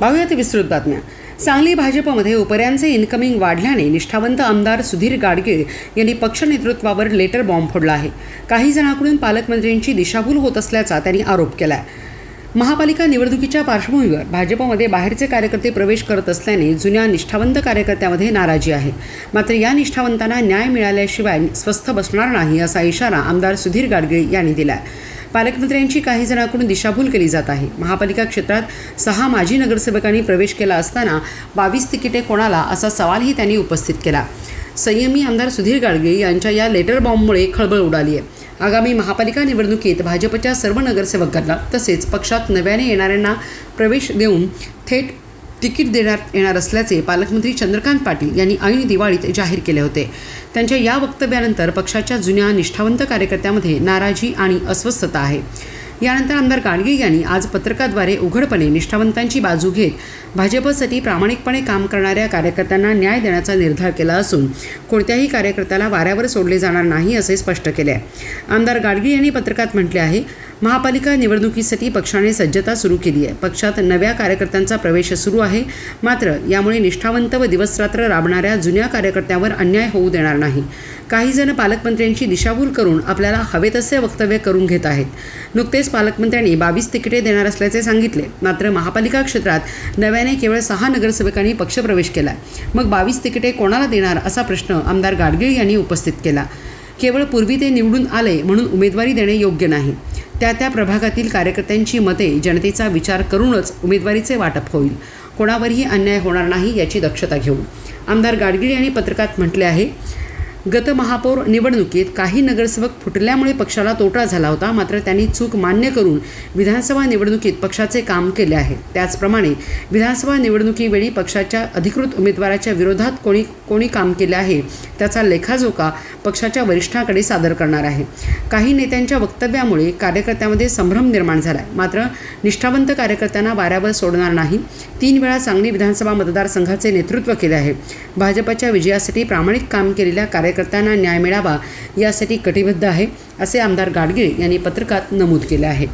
पाहूयात विस्तृत बातम्या. सांगली भाजपमध्ये उपऱ्यांचे इन्कमिंग वाढल्याने निष्ठावंत आमदार सुधीर गाडगीळ यांनी पक्ष नेतृत्वावर लेटर बॉम्ब फोडला आहे. काही जणांकडून पालकमंत्र्यांची दिशाभूल होत असल्याचा त्यांनी आरोप केला आहे महापालिका निवडणुकीच्या पार्श्वभूमीवर भाजपमध्ये बाहेरचे कार्यकर्ते प्रवेश करत असल्याने जुन्या निष्ठावंत कार्यकर्त्यामध्ये नाराजी आहे. मात्र या निष्ठावंतांना न्याय मिळाल्याशिवाय स्वस्थ बसणार नाही असा इशारा आमदार सुधीर गाडगीळ यांनी दिला आहे पालकमंत्र्यांची काही जणांकडून दिशाभूल केली जात आहे. महापालिका क्षेत्रात सहा माजी नगरसेवकांनी प्रवेश केला असताना बावीस तिकिटे कोणाला असा सवालही त्यांनी उपस्थित केला. संयमी आमदार सुधीर गाडगे यांच्या या लेटर बॉम्बमुळे खळबळ उडाली आहे. आगामी महापालिका निवडणुकीत भाजपच्या सर्व नगरसेवकांना तसेच पक्षात नव्याने येणाऱ्यांना प्रवेश देऊन थेट तिकीट देण्यात येणार असल्याचे पालकमंत्री चंद्रकांत पाटील यांनी ऐन दिवाळीत जाहीर केले होते. त्यांच्या या वक्तव्यानंतर पक्षाच्या जुन्या निष्ठावंत कार्यकर्त्यामध्ये नाराजी आणि अस्वस्थता आहे. यानंतर आमदार गाडगे यांनी आज पत्रकाद्वारे उघडपणे निष्ठावंतांची बाजू घेत भाजपसाठी प्रामाणिकपणे काम करणाऱ्या कार्यकर्त्यांना न्याय देण्याचा निर्धार केला असून कोणत्याही कार्यकर्त्याला वाऱ्यावर सोडले जाणार नाही असे स्पष्ट केले आहे. आमदार गाडगे यांनी पत्रकात म्हटले आहे महापालिका निवडणुकीसाठी पक्षाने सज्जता सुरू केली आहे. पक्षात नव्या कार्यकर्त्यांचा प्रवेश सुरू आहे मात्र यामुळे निष्ठावंत व दिवसरात्र राबणाऱ्या जुन्या कार्यकर्त्यांवर अन्याय होऊ देणार नाही. काही जण पालकमंत्र्यांची दिशाभूल करून आपल्याला हवे तसे वक्तव्य करून घेत आहेत. नुकतेच पालकमंत्र्यांनी बावीस तिकिटे देणार असल्याचे सांगितले. मात्र महापालिका क्षेत्रात नव्याने केवळ सहा नगरसेवकांनी पक्षप्रवेश केला मग बावीस तिकिटे कोणाला देणार असा प्रश्न आमदार गाडगीळ यांनी उपस्थित केला. केवळ पूर्वी ते निवडून आले म्हणून उमेदवारी देणे योग्य नाही. त्या त्या प्रभागातील कार्यकर्त्यांची मते जनतेचा विचार करूनच उमेदवारीचे वाटप होईल. कोणावरही अन्याय होणार नाही याची दक्षता घेऊ आमदार गाडगीळ यांनी पत्रकात म्हटले आहे गतमहापौर निवडणुकीत काही नगरसेवक फुटल्यामुळे पक्षाला तोटा झाला होता. मात्र त्यांनी चूक मान्य करून विधानसभा निवडणुकीत पक्षाचे काम केले आहे. त्याचप्रमाणे विधानसभा निवडणुकीवेळी पक्षाच्या अधिकृत उमेदवाराच्या विरोधात कोणी कोणी काम केले आहे त्याचा लेखाजोखा पक्षाच्या वरिष्ठांकडे सादर करणार आहे. काही नेत्यांच्या वक्तव्यामुळे कार्यकर्त्यामध्ये संभ्रम निर्माण झाला आहे मात्र निष्ठावंत कार्यकर्त्यांना वाऱ्यावर सोडणार नाही. तीन वेळा सांगली विधानसभा मतदारसंघाचे नेतृत्व केले आहे. भाजपच्या विजयासाठी प्रामाणिक काम केलेल्या कार्य कार्यकर्त्यांना न्याय मिळावा यासाठी कटिबद्ध आहे असे आमदार गाडगीळ यांनी पत्रकात नमूद केले आहे.